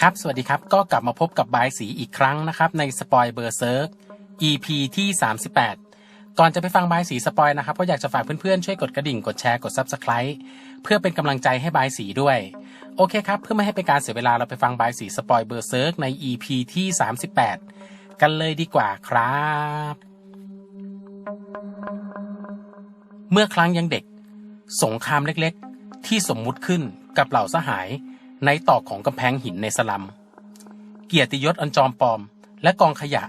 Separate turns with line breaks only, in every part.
ครับ สวัสดีครับ ก็กลับมาพบกับบายสีอีกครั้งนะครับ ในสปอยเบอร์เซิร์ก EP ที่ 38 ก่อนจะไปฟังบายสีสปอยนะครับ ก็อยากจะฝากเพื่อนๆ ช่วยกดกระดิ่ง กดแชร์ กด Subscribe เพื่อเป็นกำลังใจให้บายสีด้วย โอเคครับ เพื่อไม่ให้เป็นการเสียเวลาเราไปฟังบายสีสปอยเบอร์เซิร์กใน EP ที่ 38 กันเลยดีกว่าครับ เมื่อครั้งยังเด็ก สงครามเล็กๆ ที่สมมุติขึ้นกับเหล่าสหายในตอกของกำแพงหินในสลัม เกียรติยศอันจอมปลอม และกองขยะ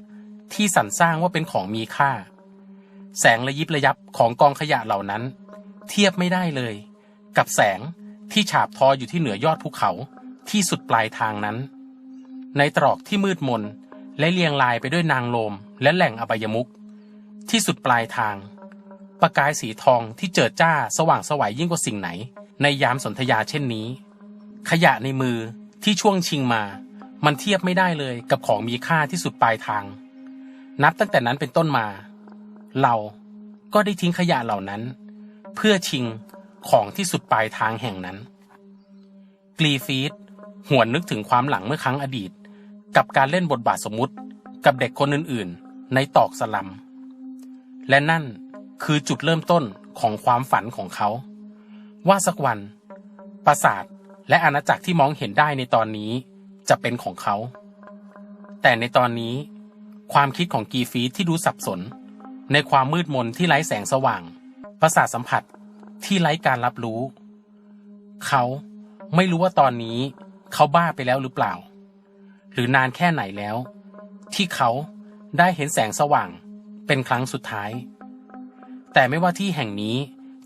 ที่สรรสร้างว่าเป็นของมีค่า แสงระยิบระยับของกองขยะเหล่านั้น เทียบไม่ได้เลย กับแสงที่ฉาบทออยู่ที่เหนือยอดภูเขาที่สุดปลายทางนั้น ในตรอกที่มืดมนและเรียงรายไปด้วยนางโลมและแหล่งอบายมุกที่สุดปลายทาง ประกายสีทองที่เจิดจ้าสว่างสวัยยิ่งกว่าสิ่งไหน ในยามสนธยาเช่นนี้ ขยะในมือที่ช่วงชิงมา มันเทียบไม่ได้เลยกับของมีค่าที่สุดปลายทาง นับตั้งแต่นั้นเป็นต้นมา เราก็ได้ทิ้งขยะเหล่านั้น เพื่อชิงของที่สุดปลายทางแห่งนั้น กรีฟีดหวนนึกถึงความหลังเมื่อครั้งอดีต กับการเล่นบทบาทสมมุติ กับเด็กคนอื่นๆ ในตอกสลัม และนั่น คือจุดเริ่มต้นของความฝันของเขา ว่าสักวัน ปราสาทและอาณาจักรที่มองเห็นได้ในตอนนี้จะเป็นของเขา แต่ในตอนนี้ ความคิดของกีฟีที่ดูสับสน ในความมืดมนที่ไร้แสงสว่าง ประสาทสัมผัสที่ไร้การรับรู้ เขาไม่รู้ว่าตอนนี้เขาบ้าไปแล้วหรือเปล่า หรือนานแค่ไหนแล้ว ที่เขาได้เห็นแสงสว่างเป็นครั้งสุดท้าย แต่ไม่ว่าที่แห่งนี้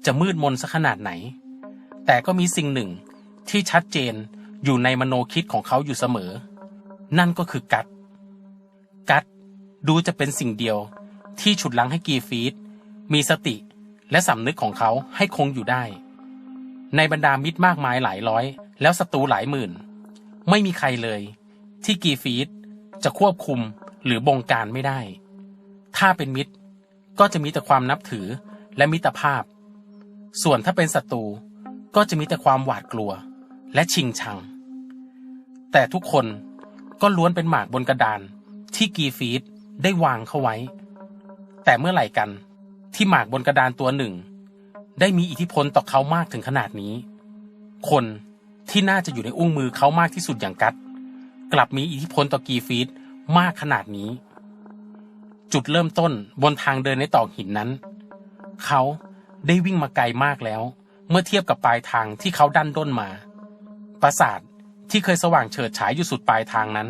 จะมืดมนสักขนาดไหน แต่ก็มีสิ่งหนึ่งที่ชัดเจนอยู่ในมโนคิดของเขาอยู่เสมอ นั่นก็คือกัด กัดดูจะเป็นสิ่งเดียวที่ฉุดลังให้กีฟีดมีสติและสำนึกของเขาให้คงอยู่ได้ ในบรรดามิตรมากมายหลายร้อย แล้วศัตรูหลายหมื่น ไม่มีใครเลย ที่กีฟีดจะควบคุมหรือบงการไม่ได้ ถ้าเป็นมิตร ก็จะมีแต่ความนับถือและมิตรภาพ ส่วนถ้าเป็นศัตรูก็จะมีแต่ความหวาดกลัวและชิงชัง แต่ทุกคนก็ล้วนเป็นหมากบนกระดานที่กีฟีดได้วางเข้าไว้ แต่เมื่อไหร่กันที่หมากบนกระดานตัวหนึ่ง ได้มีอิทธิพลต่อเขามากถึงขนาดนี้ คนที่น่าจะอยู่ในอุ้งมือเขามากที่สุดอย่างกัด กลับมีอิทธิพลต่อกีฟีดมากขนาดนี้ จุดเริ่มต้นบนทางเดินในตอกหินนั้น เขาได้วิ่งมาไกลมากแล้ว เมื่อเทียบกับปลายทางที่เขาดันด้นมา ปราสาทที่เคยสว่างเฉิดฉายอยู่สุดปลายทางนั้น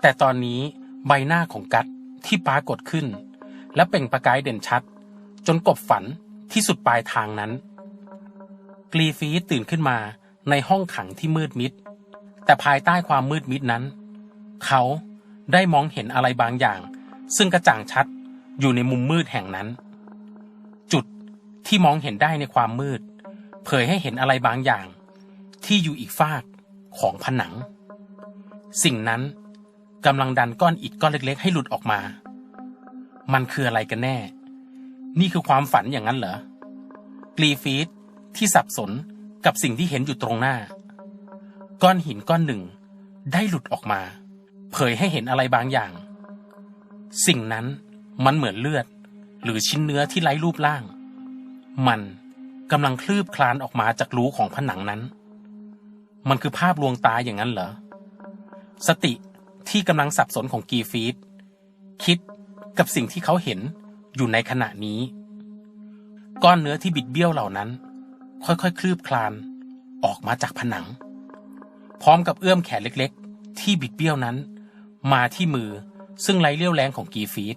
แต่ตอนนี้ใบหน้าของกัดที่ปรากฏขึ้น และเปล่งประกายเด่นชัด จนกบฝันที่สุดปลายทางนั้น กรีฟีตื่นขึ้นมาในห้องขังที่มืดมิด แต่ภายใต้ความมืดมิดนั้น เขาได้มองเห็นอะไรบางอย่าง ซึ่งกระจ่างชัดอยู่ในมุมมืดแห่งนั้น จุดที่มองเห็นได้ในความมืด เผยให้เห็นอะไรบางอย่าง ที่อยู่อีกฟากของผนัง สิ่งนั้นกำลังดันก้อนอิฐก้อนเล็ก ๆ ให้หลุดออกมา มันคืออะไรกันแน่ นี่คือความฝันอย่างนั้นเหรอกรีฟีดที่สับสนกับสิ่งที่เห็นอยู่ตรงหน้า ก้อนหินก้อนหนึ่ง ได้หลุดออกมา เผยให้เห็นอะไรบางอย่าง สิ่งนั้นมันเหมือนเลือด หรือชิ้นเนื้อที่ไร้รูปร่าง มันกำลังคลืบคลานออกมาจากรูของผนังนั้น มันคือภาพลวงตาอย่างนั้นเหรอ สติที่กำลังสับสนของกีฟีดคิดกับสิ่งที่เขาเห็นอยู่ในขณะนี้ ก้อนเนื้อที่บิดเบี้ยวเหล่านั้น ค่อยๆคลืบคลานออกมาจากผนัง พร้อมกับเอื้อมแขนเล็ก ๆ ที่บิดเบี้ยวนั้น มาที่มือ ซึ่งไร้เลี้ยวแรงของกีฟีด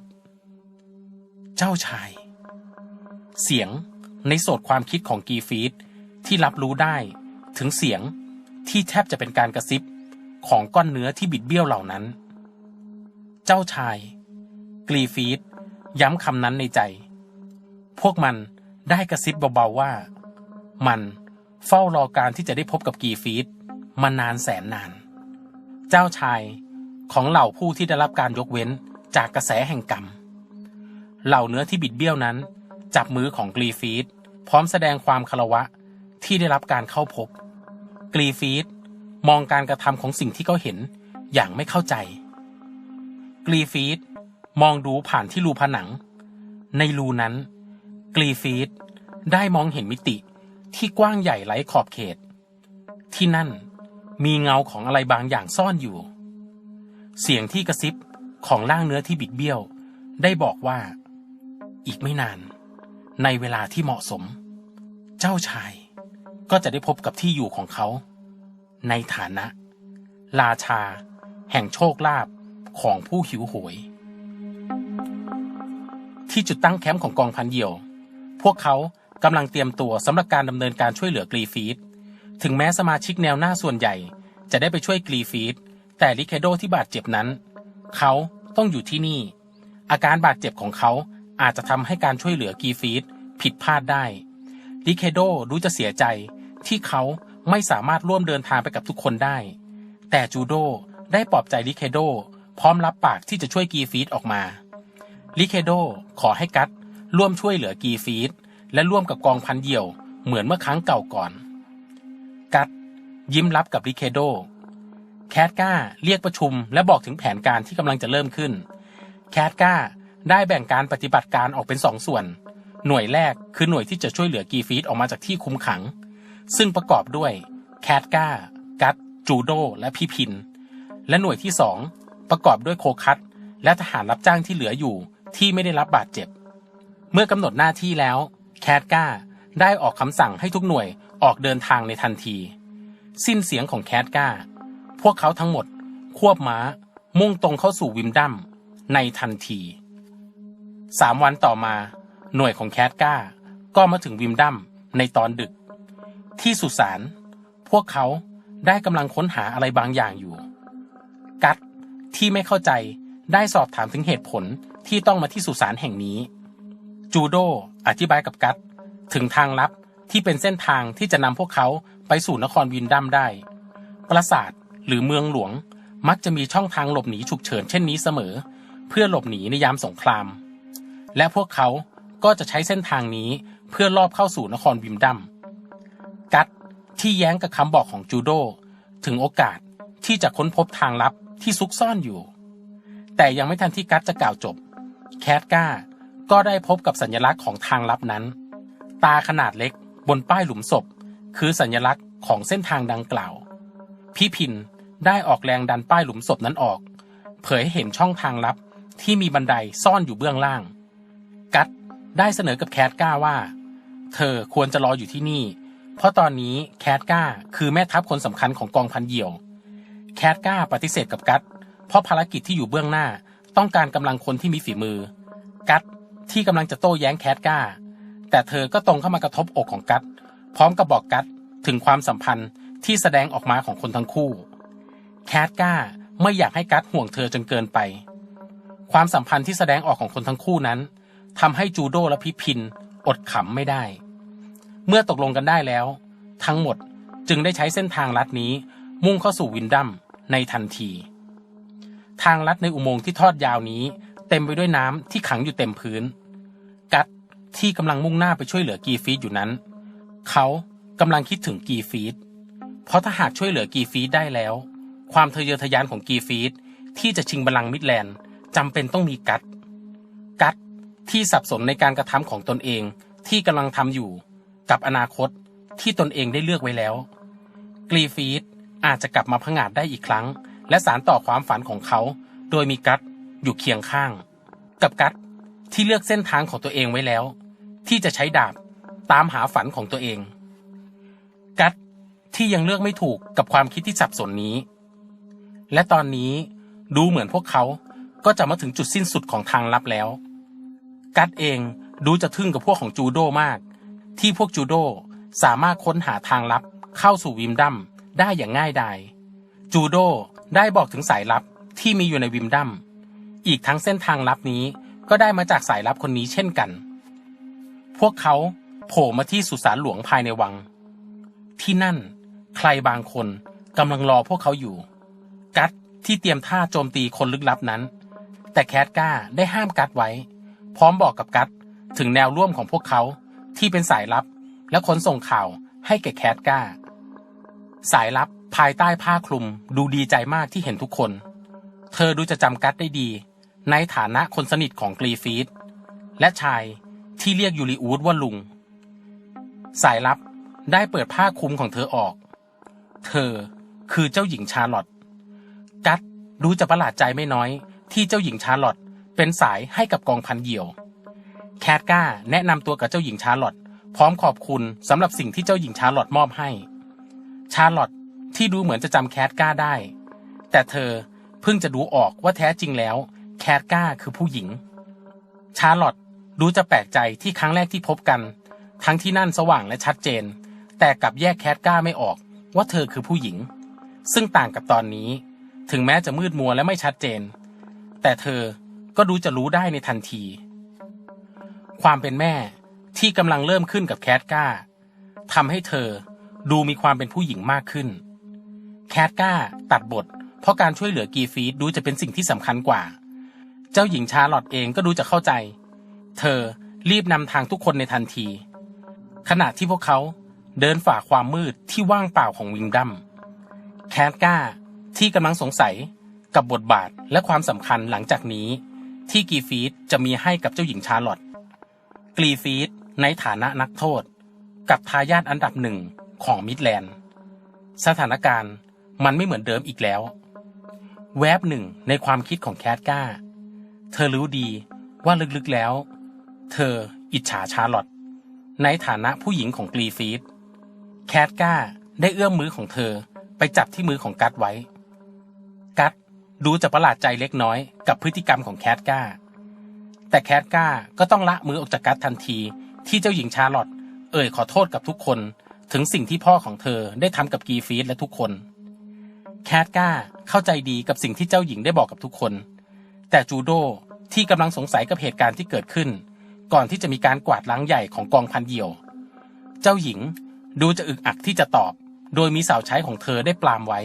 เจ้าชาย เสียงในโสดความคิดของกีฟีดที่รับรู้ได้ถึงเสียงที่แทบจะเป็นการกระซิบของก้อนเนื้อที่บิดเบี้ยวเหล่านั้น เจ้าชาย กรีฟีดย้ำคำนั้นในใจ พวกมันได้กระซิบเบาๆว่า มันเฝ้ารอการที่จะได้พบกับกีฟีดมานานแสนนาน เจ้าชาย ของเหล่าผู้ที่ได้รับการยกเว้นจากกระแสแห่งกรรม เหล่าเนื้อที่บิดเบี้ยวนั้น จับมือของกรีฟีดพร้อมแสดงความคารวะที่ได้รับการเข้าพบ กรีฟีดมองการกระทำของสิ่งที่เขาเห็นอย่างไม่เข้าใจ กรีฟีดมองดูผ่านที่รูผนัง ในรูนั้น กรีฟีดได้มองเห็นมิติที่กว้างใหญ่ไร้ขอบเขต ที่นั่นมีเงาของอะไรบางอย่างซ่อนอยู่ เสียงที่กระซิบของร่างเนื้อที่บิดเบี้ยว ได้บอกว่า อีกไม่นาน ในเวลาที่เหมาะสม เจ้าชายก็จะได้พบกับที่อยู่ของเขา ในฐานะ ราชา แห่งโชคลาภของผู้หิวโหยที่จุดตั้งแคมป์ของกองพันเหี่ยว พวกเขากำลังเตรียมตัวสำหรับการดำเนินการช่วยเหลือกรีฟีด ถึงแม้สมาชิกแนวหน้าส่วนใหญ่ จะได้ไปช่วยกรีฟีด แต่ลิเคโดที่บาดเจ็บนั้น เขาต้องอยู่ที่นี่ อาการบาดเจ็บของเขาอาจจะทำให้การช่วยเหลือกีฟีดผิดพลาดได้ลิเคโดรู้จะเสียใจที่เขาไม่สามารถร่วมเดินทางไปกับทุกคนได้ แต่จูโดได้ปลอบใจลิเคโดพร้อมรับปากที่จะช่วยกีฟีดออกมาลิเคโดขอให้กัตร่วมช่วยเหลือกีฟีดและร่วมกับกองพันเหี่ยวเหมือนเมื่อครั้งเก่าก่อน กัตยิ้มรับกับริเคโด แคทก้าเรียกประชุม และบอกถึงแผนการที่กำลังจะเริ่มขึ้น แคทก้าได้แบ่งการปฏิบัติการออกเป็นสองส่วน หน่วยแรกคือหน่วยที่จะช่วยเหลือกีฟีดออกมาจากที่คุมขัง ซึ่งประกอบด้วยแคทก้ากัตจูโด และพี่พิน และหน่วยที่สองประกอบด้วยโคคัตและทหารรับจ้างที่เหลืออยู่ที่ไม่ได้รับบาดเจ็บ เมื่อกำหนดหน้าที่แล้ว แคทก้าได้ออกคำสั่งให้ทุกหน่วยออกเดินทางในทันที สิ้นเสียงของแคทก้า พวกเขาทั้งหมด ควบม้า มุ่งตรงเข้าสู่วิมดัมในทันทีสามวันต่อมาหน่วยของแคทก้า ก็มาถึงวิมดัมในตอนดึก ที่สุสานพวกเขาได้กำลังค้นหาอะไรบางอย่างอยู่ กัตที่ไม่เข้าใจได้สอบถามถึงเหตุผลที่ต้องมาที่สุสานแห่งนี้ จูโดอธิบายกับกัตถึงทางลับที่เป็นเส้นทางที่จะนำพวกเขาไปสู่นครวินดัมได้ ปราสาท หรือเมืองหลวงมักจะมีช่องทางหลบหนีฉุกเฉินเช่นนี้เสมอ เพื่อหลบหนีในยามสงคราม และพวกเขาก็จะใช้เส้นทางนี้เพื่อลอบเข้าสู่นครวิมดัมกัตที่แย้งกับคำบอกของจูโด ถึงโอกาสที่จะค้นพบทางลับที่ซุกซ่อนอยู่ แต่ยังไม่ทันที่กัตจะกล่าวจบ แคทก้าก็ได้พบกับสัญลักษณ์ของทางลับนั้น ตาขนาดเล็กบนป้ายหลุมศพ คือสัญลักษณ์ของเส้นทางดังกล่าว พี่พินได้ออกแรงดันป้ายหลุมศพนั้นออก เผยให้เห็นช่องทางลับที่มีบันไดซ่อนอยู่เบื้องล่าง กัตได้เสนอกับแคทก้าว่า เธอควรจะรออยู่ที่นี่ เพราะตอนนี้แคทก้าคือแม่ทัพคนสำคัญของกองพันเหยี่ยว แคทก้าปฏิเสธกับกัตเพราะภารกิจที่อยู่เบื้องหน้าต้องการกำลังคนที่มีฝีมือ กัตที่กำลังจะโต้แย้งแคทก้า แต่เธอก็ตรงเข้ามากระทบอกของกัตพร้อมกับบอกกัตถึงความสัมพันธ์ ที่แสดงออกมาของคนทั้งคู่ แคทก้าไม่อยากให้กัตห่วงเธอจนเกินไป ความสัมพันธ์ที่แสดงออกของคนทั้งคู่นั้นทำให้จูโดและพิพินอดขำไม่ได้ เมื่อตกลงกันได้แล้ว ทั้งหมดจึงได้ใช้เส้นทางลัดนี้ มุ่งเข้าสู่วินดัมในทันที ทางลัดในอุโมงค์ที่ทอดยาวนี้ เต็มไปด้วยน้ำที่ขังอยู่เต็มพื้น กัตที่กำลังมุ่งหน้าไปช่วยเหลือกีฟีดอยู่นั้น เขากำลังคิดถึงกีฟีด เพราะถ้าหากช่วยเหลือกีฟีดได้แล้ว ความทะเยอทะยานของกีฟีดที่จะชิงบัลลังก์มิดแลนด์จำเป็นต้องมีกัตกัตที่สับสนในการกระทำของตนเองที่กำลังทำอยู่ กับอนาคตที่ตนเองได้เลือกไว้แล้ว กรีฟีดอาจจะกลับมาผงาดได้อีกครั้ง และสารต่อความฝันของเขา โดยมีกัตอยู่เคียงข้าง กับกัตที่เลือกเส้นทางของตัวเองไว้แล้ว ที่จะใช้ดาบตามหาฝันของตัวเอง กัต ที่ยังเลือกไม่ถูกกับความคิดที่สับสนนี้ และตอนนี้ดูเหมือนพวกเขาก็จะมาถึงจุดสิ้นสุดของทางลับแล้ว กัตเองดูจะทึ่งกับพวกของจูโดมาก ที่พวกจูโดสามารถค้นหาทางลับเข้าสู่วิมดัมได้อย่างง่ายดายจูโดได้บอกถึงสายลับที่มีอยู่ในวิมดัมอีกทั้งเส้นทางลับนี้ก็ได้มาจากสายลับคนนี้เช่นกัน พวกเขาโผล่มาที่สุสานหลวงภายในวัง ที่นั่น ใครบางคนกำลังรอพวกเขาอยู่ กัตที่เตรียมท่าโจมตีคนลึกลับนั้น แต่แคทก้าได้ห้ามกัตไว้ พร้อมบอกกับกัตถึงแนวร่วมของพวกเขาที่เป็นสายลับ และขนส่งข่าวให้แก่แคทก้า สายลับภายใต้ผ้าคลุมดูดีใจมากที่เห็นทุกคน เธอดูจะจำกัดได้ดี ในฐานะคนสนิทของกรีฟีดและชายที่เรียกยูริอูดว่าลุง สายลับได้เปิดผ้าคลุมของเธอออก เธอคือเจ้าหญิงชาร์ลอตกัดดูจะประหลาดใจไม่น้อย ที่เจ้าหญิงชาร์ลอตเป็นสายให้กับกองพันเหยี่ยว แคทก้าแนะนำตัวกับเจ้าหญิงชาร์ลอตพร้อมขอบคุณสำหรับสิ่งที่เจ้าหญิงชาร์ลอตมอบให้ ชาร์ลอตที่ดูเหมือนจะจำแคทก้าได้ แต่เธอเพิ่งจะดูออกว่าแท้จริงแล้ว แคทก้าคือผู้หญิง ชาร์ลอตดูจะแปลกใจที่ครั้งแรกที่พบกัน ทั้งที่นั่นสว่างและชัดเจน แต่กลับแยกแคทก้าไม่ออก ว่าเธอคือผู้หญิง ซึ่งต่างกับตอนนี้ ถึงแม้จะมืดมัวและไม่ชัดเจน แต่เธอก็ดูจะรู้ได้ในทันที ความเป็นแม่ที่กำลังเริ่มขึ้นกับแคทก้าทำให้เธอดูมีความเป็นผู้หญิงมากขึ้น แคทก้าตัดบท เพราะการช่วยเหลือกีฟีดดูจะเป็นสิ่งที่สำคัญกว่า เจ้าหญิงชาร์ลอตเองก็ดูจะเข้าใจ เธอรีบนำทางทุกคนในทันที ขณะที่พวกเขา เดินฝ่าความมืดที่ว่างเปล่าของวิงดัมแคทก้าที่กำลังสงสัยกับบทบาทและความสำคัญหลังจากนี้ ที่กีฟีดจะมีให้กับเจ้าหญิงชาร์ลอตกรีฟีดในฐานะนักโทษ กับทายาทอันดับหนึ่งของมิดแลนด์ สถานการณ์มันไม่เหมือนเดิมอีกแล้ว แวบหนึ่งในความคิดของแคทก้า เธอรู้ดีว่าลึกๆแล้ว เธออิจฉาชาร์ลอตในฐานะผู้หญิงของกรีฟีด แคทก้าได้เอื้อมมือของเธอไปจับที่มือของกัดไว้ กัดดูจะประหลาดใจเล็กน้อยกับพฤติกรรมของแคทก้า แต่แคทก้าก็ต้องละมือออกจากกัดทันทีที่เจ้าหญิงชาร์ลอตเอ่ยขอโทษกับทุกคนถึงสิ่งที่พ่อของเธอได้ทำกับกีฟีดและทุกคน แคทก้าเข้าใจดีกับสิ่งที่เจ้าหญิงได้บอกกับทุกคน แต่จูโดที่กำลังสงสัยกับเหตุการณ์ที่เกิดขึ้น ก่อนที่จะมีการกวาดล้างใหญ่ของกองพันเหี่ยว เจ้าหญิง ดูจะอึกอักที่จะตอบ โดยมีสาวใช้ของเธอได้ปลามไว้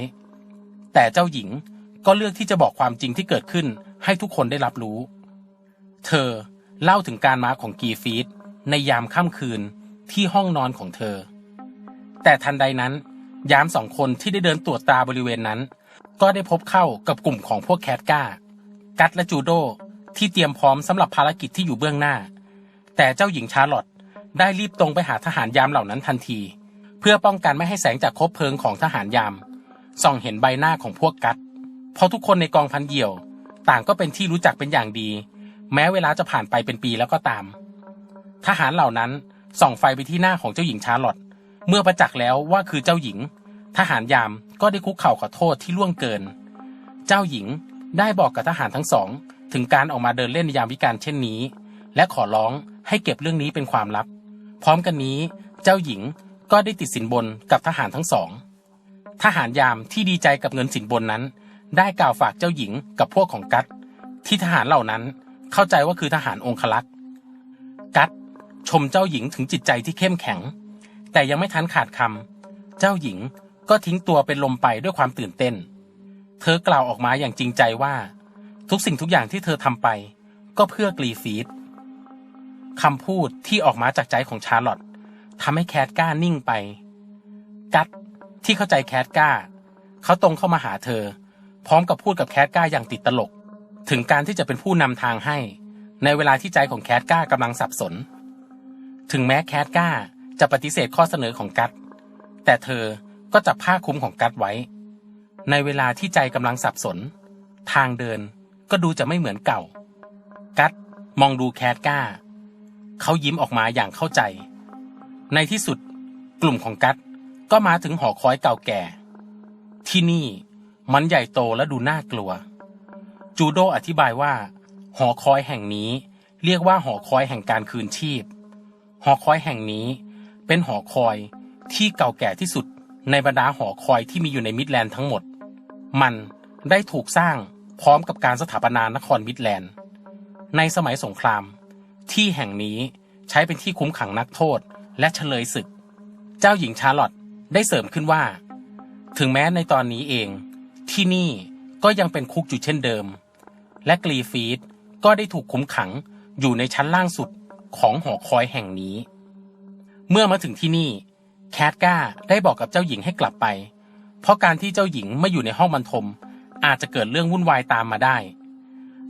แต่เจ้าหญิงก็เลือกที่จะบอกความจริงที่เกิดขึ้นให้ทุกคนได้รับรู้ เธอเล่าถึงการมาของกีฟีดในยามค่ำคืนที่ห้องนอนของเธอ แต่ทันใดนั้น ยามสองคนที่ได้เดินตรวจตาบริเวณนั้น ก็ได้พบเข้ากับกลุ่มของพวกแคทก้า กัตและจูโดที่เตรียมพร้อมสำหรับภารกิจที่อยู่เบื้องหน้า แต่เจ้าหญิงชาร์ลอต ได้รีบตรงไปหาทหารยามเหล่านั้นทันที เพื่อป้องกันไม่ให้แสงจากคบเพลิงของทหารยามส่องเห็นใบหน้าของพวกกัตเพราะทุกคนในกองพันเหยี่ยว ต่างก็เป็นที่รู้จักเป็นอย่างดี แม้เวลาจะผ่านไปเป็นปีแล้วก็ตาม ทหารเหล่านั้นส่องไฟไปที่หน้าของเจ้าหญิงชาร์ลอตเมื่อประจักษ์แล้วว่าคือเจ้าหญิง ทหารยามก็ได้คุกเข่าขอโทษที่ล่วงเกิน เจ้าหญิงได้บอกกับทหารทั้งสอง ถึงการออกมาเดินเล่นในยามวิกาลเช่นนี้ และขอร้องให้เก็บเรื่องนี้เป็นความลับ พร้อมกันนี้เจ้าหญิงก็ได้ติดสินบนกับทหารทั้งสอง ทหารยามที่ดีใจกับเงินสินบนนั้น ได้กล่าวฝากเจ้าหญิงกับพวกของกัตที่ทหารเหล่านั้นเข้าใจว่าคือทหารองคลักษ์กัตชมเจ้าหญิงถึงจิตใจที่เข้มแข็ง แต่ยังไม่ทันขาดคำเจ้าหญิงก็ทิ้งตัวเป็นลมไปด้วยความตื่นเต้น เธอกล่าวออกมาอย่างจริงใจว่า ทุกสิ่งทุกอย่างที่เธอทำไป ก็เพื่อกรีฟีด คำพูดที่ออกมาจากใจของชาร์ลอตทำให้แคทก้านิ่งไป กัตที่เข้าใจแคทก้า เขาตรงเข้ามาหาเธอ พร้อมกับพูดกับแคทก้าอย่างติดตลก ถึงการที่จะเป็นผู้นำทางให้ ในเวลาที่ใจของแคทก้ากำลังสับสน ถึงแม้แคทก้าจะปฏิเสธข้อเสนอของกัตแต่เธอก็จับผ้าคลุมของกัตไว้ ในเวลาที่ใจกำลังสับสน ทางเดินก็ดูจะไม่เหมือนเก่า กัตมองดูแคทก้า เขายิ้มออกมาอย่างเข้าใจ ในที่สุดกลุ่มของกัตก็มาถึงหอคอยเก่าแก่ ที่นี่มันใหญ่โตและดูน่ากลัว จูโดอธิบายว่า หอคอยแห่งนี้เรียกว่าหอคอยแห่งการคืนชีพ หอคอยแห่งนี้เป็นหอคอยที่เก่าแก่ที่สุดในบรรดาหอคอยที่มีอยู่ในมิดแลนด์ทั้งหมด มันได้ถูกสร้างพร้อมกับการสถาปนานครมิดแลนด์ ในสมัยสงคราม ที่แห่งนี้ใช้เป็นที่คุ้มขังนักโทษและเฉลยศึก เจ้าหญิงชาร์ลอตได้เสริมขึ้นว่า ถึงแม้ในตอนนี้เอง ที่นี่ก็ยังเป็นคุกอยู่เช่นเดิม และกรีฟีดก็ได้ถูกคุมขังอยู่ในชั้นล่างสุดของหอคอยแห่งนี้ เมื่อมาถึงที่นี่ แคทก้าได้บอกกับเจ้าหญิงให้กลับไป เพราะการที่เจ้าหญิงไม่อยู่ในห้องบรรทม อาจจะเกิดเรื่องวุ่นวายตามมาได้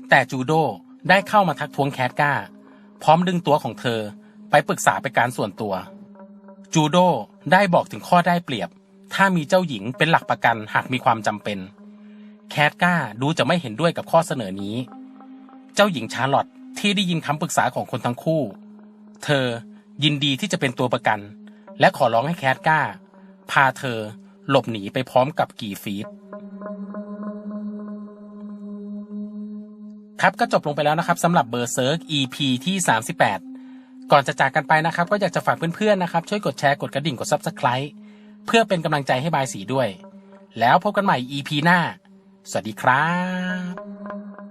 แต่จูโดได้เข้ามาทักท้วงแคทก้า พร้อมดึงตัวของเธอไปปรึกษาไปการส่วนตัว จูโดได้บอกถึงข้อได้เปรียบ ถ้ามีเจ้าหญิงเป็นหลักประกันหากมีความจำเป็น แคทก้าดูจะไม่เห็นด้วยกับข้อเสนอนี้ เจ้าหญิงชาร์ลอตที่ได้ยินคำปรึกษาของคนทั้งคู่ เธอยินดีที่จะเป็นตัวประกัน และขอร้องให้แคทก้า พาเธอหลบหนีไปพร้อมกับกีฟีด ครับก็จบลงไปแล้วนะครับสำหรับเบอร์เซิร์ก EP ที่ 38 ก่อนจะจากกันไปนะครับ ก็อยากจะฝากเพื่อนๆนะครับ ช่วยกดแชร์กดกระดิ่งกด Subscribe เพื่อเป็นกำลังใจให้บายสีด้วย แล้วพบกันใหม่ EP หน้า สวัสดีครับ